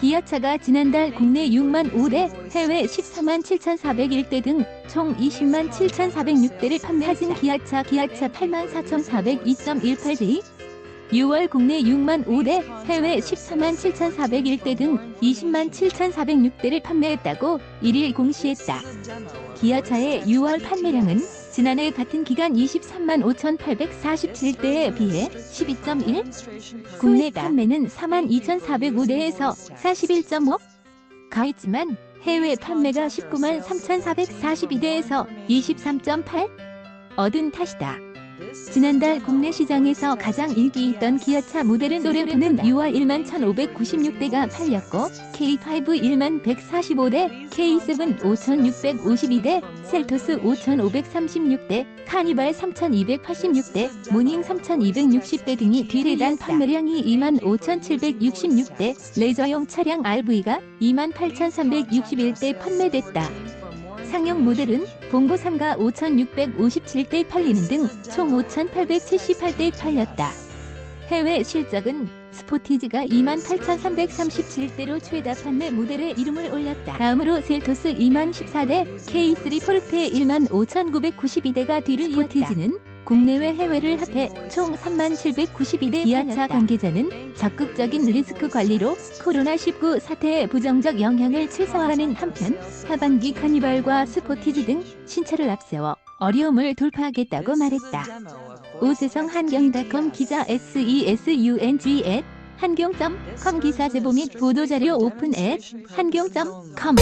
기아차가 지난달 국내 6만 5대, 해외 14만 7,401대 등 총 20만 7,406대를 판매하신 기아차 기아차 8만 4,402.18대 6월 국내 6만 5대, 해외 14만 7,401대 등 20만 7,406대를 판매했다고 1일 공시했다. 기아차의 6월 판매량은 지난해 같은 기간 23만 5,847대에 비해 12.1, 국내 판매는 4만 2,405대에서 41.5, 가했지만 해외 판매가 19만 3,442대에서 23.8 얻은 탓이다. 지난달 국내 시장에서 가장 인기 있던 기아차 모델은 노래부는 6월 1만 1,596대가 팔렸고 K5 1만 145대, K7 5,652대, 셀토스 5,536대, 카니발 3,286대, 모닝 3,260대 등이 뒤래단 판매량이 2만 5,766대, 레저용 차량 RV가 2만 8,361대 판매됐다. 상용 모델은 봉고 3가 5,657대 팔리는 등 총 5,878대 팔렸다. 해외 실적은 스포티지가 28,337대로 최다 판매 모델에 이름을 올렸다. 다음으로 셀토스 2만 14대, K3 포르테 1만 5,992대가 뒤를 스포티지는 국내외 해외를 합해 총 3만 792대 기아차 관계자는 적극적인 리스크 관리로 코로나19 사태의 부정적 영향을 최소화하는 한편 하반기 카니발과 스포티지 등 신차를 앞세워 어려움을 돌파하겠다고 말했다. 오세성 한경닷컴 기자 SESUNG 앱 한경.com 기사 제보 및 보도자료 오픈 앱 한경.com